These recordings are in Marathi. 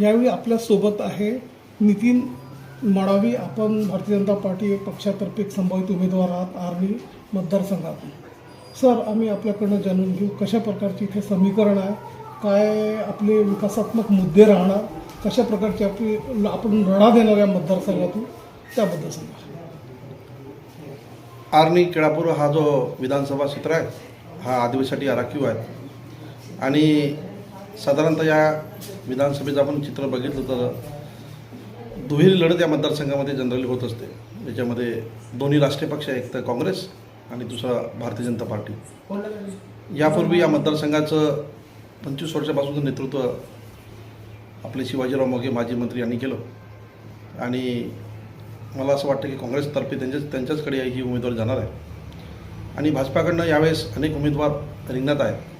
यावेळी आपल्यासोबत आहे नितीन मडावी आपण भारतीय जनता पार्टी पक्षातर्फे एक संभावित उमेदवार आहात आर्मी मतदारसंघातून सर आम्ही आपल्याकडनं जाणून घेऊ कशा प्रकारचे इथे समीकरण आहे काय आपले विकासात्मक मुद्दे राहणार कशा प्रकारचे आपली आपण लढा देणार या मतदारसंघातून त्याबद्दल सांगा. आर्णी केळापूर हा जो विधानसभा क्षेत्र आहे हा आदिवासीसाठी आराखीव आहे. आणि साधारणतः या विधानसभेचं आपण चित्र बघितलं तर दुहेरी लढत या मतदारसंघामध्ये जनरली होत असते. याच्यामध्ये दोन्ही राष्ट्रीय पक्ष एक तर काँग्रेस आणि दुसरा भारतीय जनता पार्टी. यापूर्वी या मतदारसंघाचं पंचवीस वर्षापासूनचं नेतृत्व आपले शिवाजीराव मोघे माजी मंत्री यांनी केलं. आणि मला असं वाटतं की काँग्रेसतर्फे त्यांच्याच त्यांच्याचकडे ही उमेदवारी जाणार आहे. आणि भाजपाकडनं यावेळेस अनेक उमेदवार रिंगणात आहेत.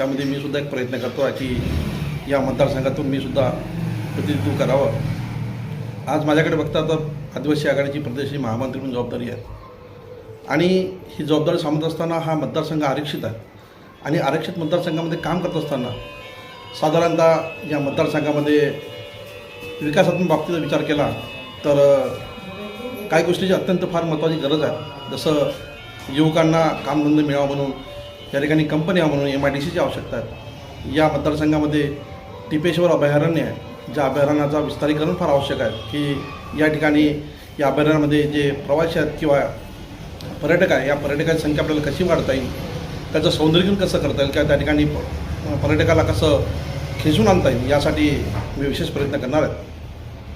त्यामध्ये मी सुद्धा एक प्रयत्न करतो आहे की या मतदारसंघातून मी सुद्धा प्रतिनिधित्व करावं. आज माझ्याकडे बघता तर आदिवासी आघाडीची प्रदेशी महामंत्री म्हणून जबाबदारी आहे. आणि ही जबाबदारी सांगत असताना हा मतदारसंघ आरक्षित आहे. आणि आरक्षित मतदारसंघामध्ये काम करत असताना साधारणतः या मतदारसंघामध्ये विकासात्मक बाबतीचा विचार केला तर काही गोष्टीची अत्यंत फार महत्त्वाची गरज आहे. जसं युवकांना कामधंदे मिळावा म्हणून या ठिकाणी कंपन्या म्हणून एम आय डी सीची आवश्यकता आहे. या मतदारसंघामध्ये टिपेश्वर अभयारण्य आहे ज्या अभयारण्याचा विस्तारीकरण फार आवश्यक आहे की या ठिकाणी या अभयारण्यामध्ये जे प्रवासी आहेत किंवा पर्यटक आहे या पर्यटकाची संख्या आपल्याला कशी वाढता येईल त्याचं सौंदर्यीकरण कसं करता येईल किंवा त्या ठिकाणी प- पर्यटकाला कसं खेचून आणता येईल यासाठी मी विशेष प्रयत्न करणार आहे.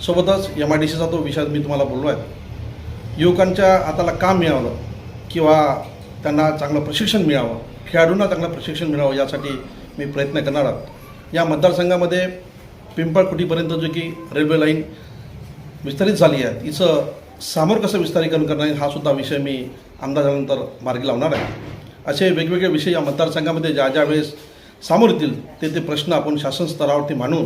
सोबतच एम आय डी सीचा तो विषय मी तुम्हाला बोललो आहे. युवकांच्या हाताला काम मिळावं किंवा त्यांना चांगलं प्रशिक्षण मिळावं खेळाडूंना चांगलं प्रशिक्षण मिळावं यासाठी मी प्रयत्न करणार आहोत. या मतदारसंघामध्ये पिंपळकुटीपर्यंत जो की रेल्वे लाईन विस्तारित झाली आहे तिचं सामोर कसं विस्तारीकरण करणार हा सुद्धा विषय मी आमदार मार्गी लावणार आहे. असे वेगवेगळे विषय या मतदारसंघामध्ये ज्या ज्या वेळेस सामोर येतील ते ते प्रश्न आपण शासन स्तरावरती मांडून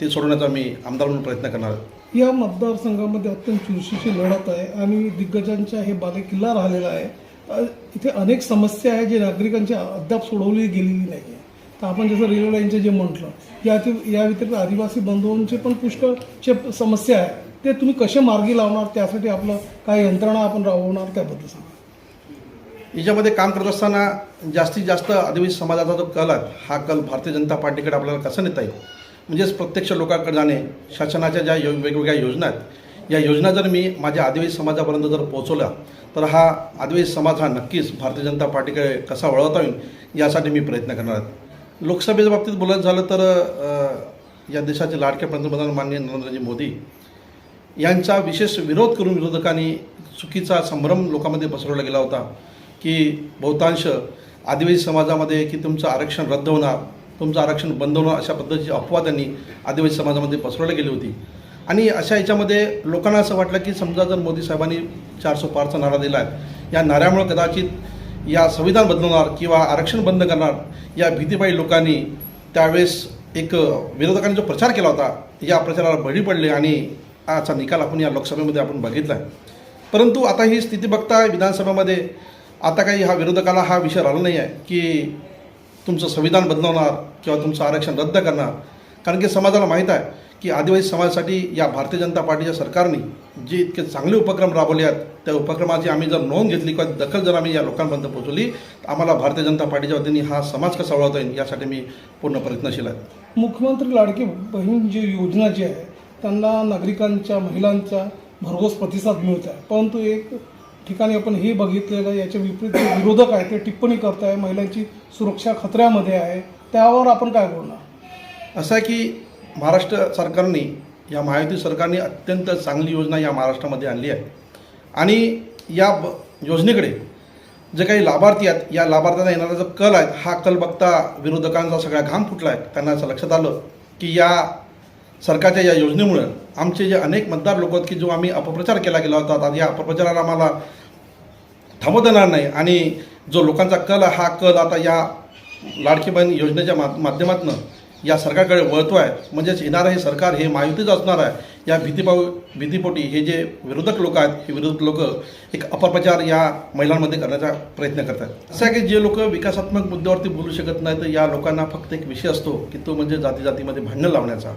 ते सोडवण्याचा मी आमदार म्हणून प्रयत्न करणार आहे. या मतदारसंघामध्ये अत्यंत चुरशीची लढत आहे आणि दिग्गजांच्या हे बालेकिल्ला राहिलेला आहे. इथे अनेक समस्या आहे जे नागरिकांची अद्याप सोडवली गेलेली नाही आहे तर आपण जसं रेल्वे लाईनचं जे म्हटलं या या व्यतिरिक्त आदिवासी बंधूंचे पण पुष्कळचे समस्या आहे. ते तुम्ही कसे मार्गी लावणार त्यासाठी आपलं काय यंत्रणा आपण राबवणार त्याबद्दल सांगा. याच्यामध्ये काम करत असताना जास्तीत जास्त आदिवासी समाजाचा जो कल आहे हा कल भारतीय जनता पार्टीकडे आपल्याला कसा नेता येईल? म्हणजेच प्रत्यक्ष लोकांकडे जाणे शासनाच्या ज्या यो वेगवेगळ्या योजना आहेत या योजना जर मी माझ्या आदिवासी समाजापर्यंत जर पोहोचवल्या तर हा आदिवासी समाज हा नक्कीच भारतीय जनता पार्टीकडे कसा वळवता येईल यासाठी मी प्रयत्न करणार आहे. लोकसभेच्या बाबतीत बोलायचं झालं तर या देशाचे लाडके पंतप्रधान माननीय नरेंद्रजी मोदी यांचा विशेष विरोध करून विरोधकांनी चुकीचा संभ्रम लोकांमध्ये पसरवला गेला होता की बहुतांश आदिवासी समाजामध्ये की तुमचं आरक्षण रद्द होणार तुमचं आरक्षण बंद होणार अशा पद्धतीची अफवा त्यांनी आदिवासी समाजामध्ये पसरवली गेली होती. आणि अशा याच्यामध्ये लोकांना असं वाटलं की समजा जर मोदी साहेबांनी चारसो पारचा नारा दिला आहे या नाऱ्यामुळे कदाचित या संविधान बदलवणार किंवा आरक्षण बंद करणार या भीतीबाई लोकांनी त्यावेळेस एक विरोधकांनी जो प्रचार केला होता या प्रचाराला बळी पडले आणि आजचा निकाल आपण या लोकसभेमध्ये आपण बघितला आहे परंतु आता ही स्थिती बघता विधानसभेमध्ये आता काही हा विरोधकाला हा विषय राहिला नाही आहे की तुमचं संविधान बदलवणार किंवा तुमचं आरक्षण रद्द करणार. कारण की समाजाला माहीत आहे की आदिवासी समाजासाठी या भारतीय जनता पार्टीच्या सरकारने जे इतके चांगले उपक्रम राबवले आहेत त्या उपक्रमाची आम्ही जर नोंद घेतली किंवा दखल जर आम्ही या लोकांपर्यंत पोहोचवली तर आम्हाला भारतीय जनता पार्टीच्या वतीने हा समाज कसा वळवता येईल यासाठी मी पूर्ण प्रयत्नशील आहे. मुख्यमंत्री लाडकी बहीण जी योजना जी आहे त्यांना नागरिकांच्या महिलांचा भरघोस प्रतिसाद मिळत आहे. परंतु एक ठिकाणी आपण हे बघितलेलं आहे, याच्या विपरीत जे विरोधक आहे ते टिप्पणी करत आहे महिलांची सुरक्षा खतऱ्यामध्ये आहे. त्यावर आपण काय बोलणार? असं आहे की महाराष्ट्र सरकारने या महायुती सरकारने अत्यंत चांगली योजना या महाराष्ट्रामध्ये आणली आहे. आणि या ब योजनेकडे जे काही लाभार्थी आहेत या लाभार्थ्यांना येणारा जो कल आहे हा कल बघता विरोधकांचा सगळा घाम फुटला आहे. त्यांना असं लक्षात आलं की या सरकारच्या या योजनेमुळं आमचे जे अनेक मतदार लोक आहेत की जो आम्ही अपप्रचार केला गेला होता आता या अपप्रचाराला आम्हाला थांबवता येणार नाही. आणि जो लोकांचा कल आहे, हा कल आता या लाडकी बहीण योजनेच्या मा माध्यमातून या सरकारकडे वळतो आहे. म्हणजेच येणारं हे सरकार हे महायुतीच असणार आहे. या भीतीपाव भीतीपोटी हे जे विरोधक लोक आहेत हे विरोधक लोक एक अपप्रचार या महिलांमध्ये करण्याचा प्रयत्न करतात असं आहे की जे लोक विकासात्मक मुद्द्यावरती बोलू शकत नाही तर या लोकांना फक्त एक विषय असतो की तो म्हणजे जाती जातीमध्ये भांडणं लावण्याचा.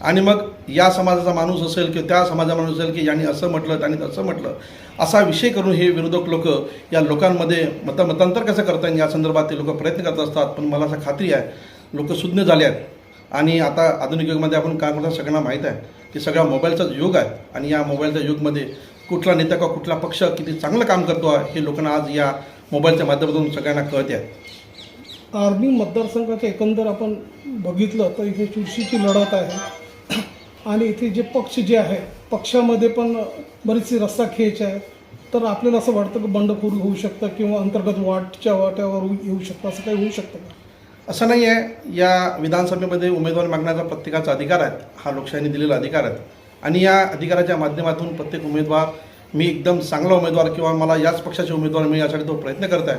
आणि मग या समाजाचा माणूस असेल किंवा त्या समाजाचा माणूस असेल की यांनी असं म्हटलं त्यांनी तसं म्हटलं असा विषय करून हे विरोधक लोक या लोकांमध्ये मत मतांतर कसं करता येईल या संदर्भात ते लोक प्रयत्न करत असतात. पण मला असं खात्री आहे लोक सुज्ञ झाले आहेत. आणि आता आधुनिक युगामध्ये आपण काय करतो सगळ्यांना माहीत आहे की सगळा मोबाईलचा युग आहे. आणि या मोबाईलच्या युगमध्ये कुठला नेता किंवा कुठला पक्ष किती चांगलं काम करतो आहे हे लोकांना आज या मोबाईलच्या माध्यमातून सगळ्यांना कळते. आहे आर्मी मतदारसंघाचं एकंदर आपण बघितलं तर इथे चुरशीची लढत आहे. आणि इथे जे पक्ष जे आहे पक्षामध्ये पण बरीचशी रस्ता खेच आहे. तर आपल्याला असं वाटतं की बंडखोरी होऊ शकतं किंवा अंतर्गत वाटच्या वाट्यावर येऊ शकतं असं काही होऊ शकतं का? असं नाही आहे या विधानसभेमध्ये उमेदवार मागण्याचा प्रत्येकाचा अधिकार आहे हा लोकशाहीने दिलेला अधिकार आहे. आणि या अधिकाराच्या माध्यमातून प्रत्येक उमेदवार मी एकदम चांगला उमेदवार किंवा मला याच पक्षाचे उमेदवार मिळेल यासाठी तो प्रयत्न करत आहे.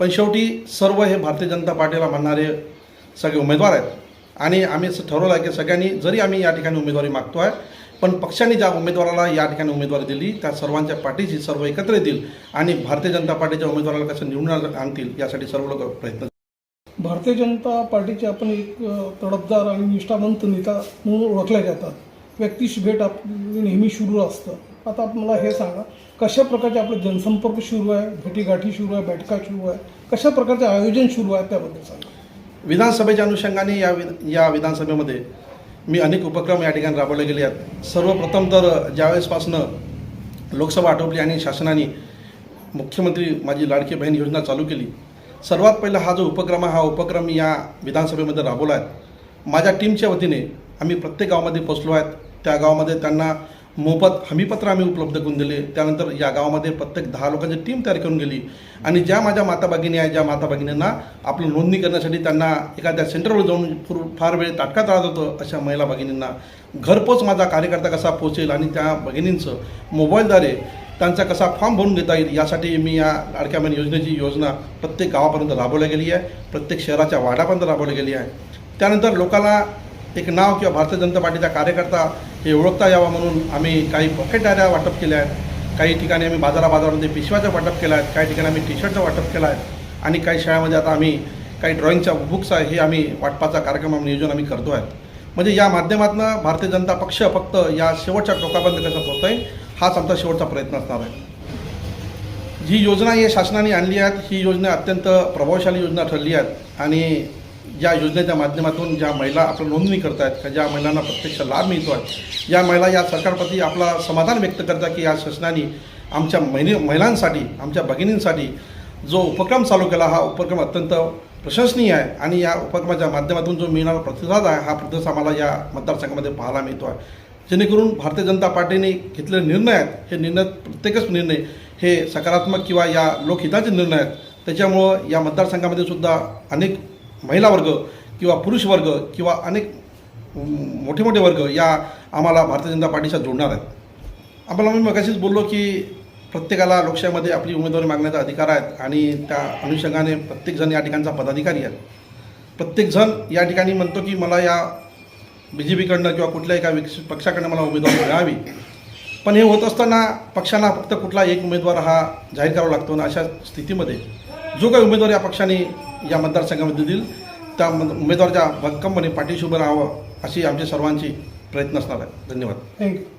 पण शेवटी सर्व हे भारतीय जनता पार्टीला मानणारे सगळे उमेदवार आहेत. आणि आम्ही असं ठरवलं आहे की सगळ्यांनी जरी आम्ही या ठिकाणी उमेदवारी मागतो आहे पण पक्षाने ज्या उमेदवाराला या ठिकाणी उमेदवारी दिली त्या सर्वांच्या पाठीशी सर्व एकत्र येतील आणि भारतीय जनता पार्टीच्या उमेदवाराला कसं निवडून आणतील यासाठी सर्व लोक प्रयत्न भारतीय जनता पार्टीचे आपण एक तडफदार आणि निष्ठावंत नेता म्हणून ओळखल्या जातात. व्यक्तीशी भेट आपली नेहमी सुरू असतं. आता मला हे सांगा कशा प्रकारचे आपले जनसंपर्क सुरू आहे भेटीगाठी सुरू आहे बैठका सुरू आहे कशा प्रकारचे आयोजन सुरू आहे त्याबद्दल सांगा. विधानसभेच्या अनुषंगाने या वि या विधानसभेमध्ये मी अनेक उपक्रम या ठिकाणी राबवले गेले आहेत. सर्वप्रथम तर ज्यावेळेसपासनं लोकसभा आटोपली आणि शासनाने मुख्यमंत्री माझी लाडकी बहीण योजना चालू केली सर्वात पहिला हा जो उपक्रम आहे हा उपक्रम मी या विधानसभेमध्ये राबवला आहे. माझ्या टीमच्या वतीने आम्ही प्रत्येक गावामध्ये पोचलो आहेत. त्या गावामध्ये त्यांना मोफत हमीपत्र आम्ही उपलब्ध करून दिले. त्यानंतर या गावामध्ये प्रत्येक दहा लोकांची टीम तयार करून गेली. आणि ज्या माझ्या माता भगिनी आहेत ज्या माता भगिनींना आपलं नोंदणी करण्यासाठी त्यांना एखाद्या सेंटरवर जाऊन पूर फार वेळ ताटका राहत होतं अशा महिला भगिनींना. घरपोच माझा कार्यकर्ता कसा पोचेल आणि त्या भगिनींचं मोबाईलद्वारे त्यांचा कसा फॉर्म भरून घेता येईल यासाठी मी या लाडक्या बहीण योजनेची योजना प्रत्येक गावापर्यंत राबवली गेली आहे. प्रत्येक शहराच्या वाड्यापर्यंत राबवली गेली आहे. त्यानंतर लोकांना एक नाव किंवा भारतीय जनता पार्टीचा कार्यकर्ता हे ओळखता यावा म्हणून आम्ही काही पॉकेट डायऱ्या वाटप केल्या आहेत. काही ठिकाणी आम्ही बाजारा बाजारामध्ये पिशव्याचं वाटप केलं आहे. काही ठिकाणी आम्ही टी शर्टचं वाटप केलं आहे. आणि काही शाळेमध्ये आता आम्ही काही ड्रॉइंगच्या बुक्स आहे हे आम्ही वाटपाचा कार्यक्रम नियोजन आम्ही करतो आहे म्हणजे या माध्यमातून भारतीय जनता पक्ष फक्त या शेवटच्या टोकापर्यंत कसं पोहोचता येईल हाच आमचा शेवटचा प्रयत्न असणार आहे. जी योजना ही शासनाने आणली आहेत ही योजना अत्यंत प्रभावशाली योजना ठरली आहेत आणि या योजनेच्या माध्यमातून ज्या महिला आपलं नोंदणी करत आहेत का ज्या महिलांना प्रत्यक्ष लाभ मिळतो आहे या महिला या सरकारप्रती आपला समाधान व्यक्त करतात की या शासनाने आमच्या महिने महिलांसाठी आमच्या भगिनींसाठी जो उपक्रम चालू केला हा उपक्रम अत्यंत प्रशंसनीय आहे आणि या उपक्रमाच्या माध्यमातून जो मिळणारा प्रतिसाद आहे हा प्रतिसाद आम्हाला या मतदारसंघामध्ये पाहायला मिळतो आहे. जेणेकरून भारतीय जनता पार्टीने घेतलेले निर्णय आहेत हे निर्णय प्रत्येकच निर्णय हे सकारात्मक किंवा या लोकहिताचे निर्णय आहेत. त्याच्यामुळं या मतदारसंघामध्ये सुद्धा अनेक महिला वर्ग किंवा पुरुष वर्ग किंवा अनेक मोठे मोठे वर्ग या आम्हाला भारतीय जनता पार्टीच्या जोडणार आहेत. आम्हाला मी मगाशीच बोललो की प्रत्येकाला लोकशाहीमध्ये आपली उमेदवारी मागण्याचा अधिकार आहेत आणि त्या अनुषंगाने प्रत्येकजण या ठिकाणचा पदाधिकारी आहे प्रत्येकजण या ठिकाणी म्हणतो की मला या बी जे पीकडनं किंवा कुठल्याही एका विकसित पक्षाकडनं मला उमेदवारी मिळावी. पण हे होत असताना पक्षांना फक्त कुठला एक उमेदवार हा जाहीर करावा लागतो आणि अशा स्थितीमध्ये जो काही उमेदवार या पक्षाने या मतदारसंघामध्ये देईल त्या मत- उमेदवाराच्या भक्कमपणे पाठीशी उभं राहावं अशी आमची सर्वांची प्रयत्न असणार आहे. धन्यवाद. थँक्यू